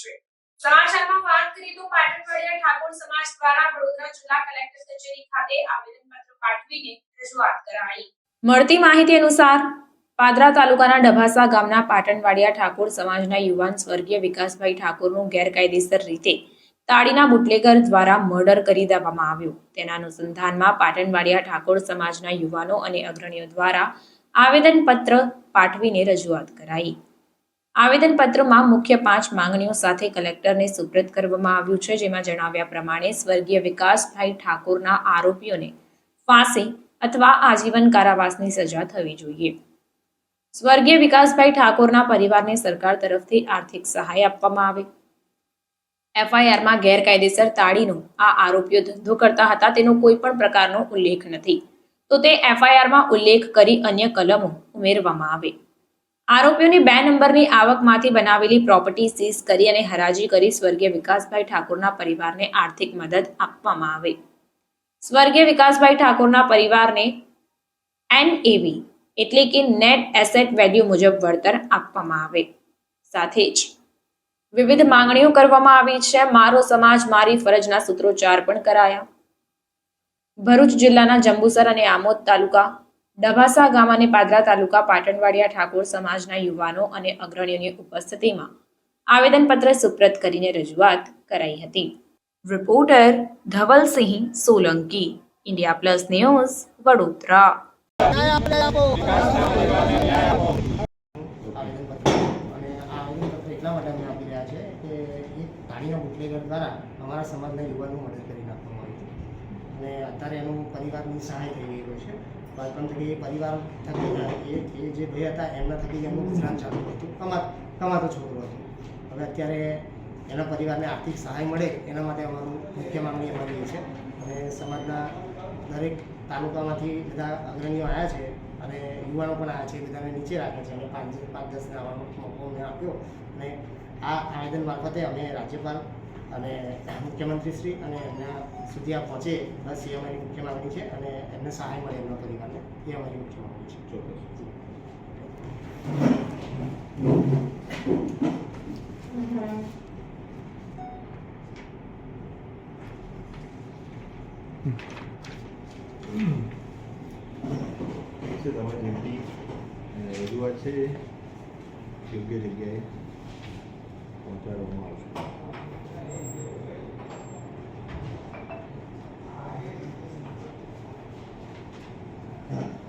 છે. સમાચારમાં વાત કરીએ તો પાટણવાડિયા ઠાકોર સમાજ દ્વારા વડોદરા જિલ્લા કલેક્ટર કચેરી ખાતે આવેદનપત્ર પાઠવીને રજૂઆત કરાઈ. મળતી માહિતી અનુસાર, પાદરા તાલુકાના ડભાસા ગામના પાટણવાડિયા ઠાકોર સમાજના યુવાન સ્વર્ગીય વિકાસભાઈ ઠાકોરનું ગેરકાયદેસર રીતે તાળીના બુટલેગર દ્વારા મર્ડર કરી દેવામાં આવ્યું. તેના અનુસંધાનમાં પાટણવાડિયા ઠાકોર સમાજના યુવાનો અને અગ્રણીઓ દ્વારા આવેદનપત્ર પાઠવીને રજૂઆત કરાઈ. આવેદનપત્રમાં મુખ્ય પાંચ માંગણીઓ સાથે કલેક્ટરને સુપ્રત કરવામાં આવ્યું છે, જેમાં જણાવ્યા પ્રમાણે સ્વર્ગીય વિકાસભાઈ ઠાકોરના આરોપીઓને ફાંસી અથવા આજીવન કારાવાસની સજા થવી જોઈએ. સ્વર્ગીય વિકાસભાઈ ઠાકોરના પરિવારને સરકાર તરફથી આર્થિક સહાય આપવામાં આવે. એફઆઈઆરમાં ગેરકાયદેસર તાળીનો આ આરોપીઓ ધંધો કરતા હતા, તેનો કોઈ પણ પ્રકારનો ઉલ્લેખ નથી. તો તે એફઆઈઆરમાં ઉલ્લેખ કરી અન્ય કલમો ઉમેરવામાં આવે. આરોપીઓની બે નંબરની આવકમાંથી બનાવેલી પ્રોપર્ટી સીઝ કરી અને હરાજી કરી સ્વર્ગીય વિકાસભાઈ ઠાકોરના પરિવારને આર્થિક મદદ આપવામાં આવે. સ્વર્ગીય વિકાસભાઈ ઠાકોરના પરિવારને એનએવી એટલે કે નેટ એસેટ વેલ્યુ મુજબ વળતર આપવામાં આવે. સાથે જ વિવિધ માંગણીઓ કરવામાં આવી છે. મારો સમાજ, મારી ફરજના સૂત્રોચ્ચાર પણ કરાયા. ભરૂચ જિલ્લાના જંબુસર અને આમોદ તાલુકા ડભાસા ગામ અને પાદરા તાલુકા પાટણવાડિયા ઠાકોર સમાજના યુવાનો અને અગ્રણીઓની ઉપસ્થિતિમાં આવેદનપત્ર સુપ્રત કરીને રજૂઆત કરાઈ હતી. Reporter Dhavalsinh Solanki, India plus news, Vadodara. અમારા સમાજના યુવાનનું મદદ કરી નાખવામાં આવ્યું અને અત્યારે એનું પરિવારની સહાય થઈ ગયેલો છે. બાળપણ થકી એ પરિવાર થકી એ એ જે ભાઈ હતા, એમના થકી એમનું ગુજરાન ચાલુ હતું. કમા કમાતો છોકરો હતો. હવે અત્યારે એના પરિવારને આર્થિક સહાય મળે, એના માટે અમારું મુખ્ય માંગણી અમારી એ છે. અને સમાજના દરેક તાલુકામાંથી બધા અગ્રણીઓ આવ્યા છે અને યુવાનો પણ આવ્યા છે બધાને નીચે રાખે છે. અને પાંચ પાંચ દસને આવવાનો મોકો અમને આપ્યો અને આ આવેદન મારફતે અમે રાજ્યપાલ અને મુખ્યમંત્રીશ્રી અને એમના સુધી આ પહોંચે, બસ એ અમારી મુખ્ય માંગણી છે અને એમને સહાય મળે એમના પરિવારને, એ અમારી મુખ્ય માંગણી છે, તમારી જેમની રજૂઆત છે, યોગ્ય જગ્યાએ પહોંચાડવામાં આવશે. Amen.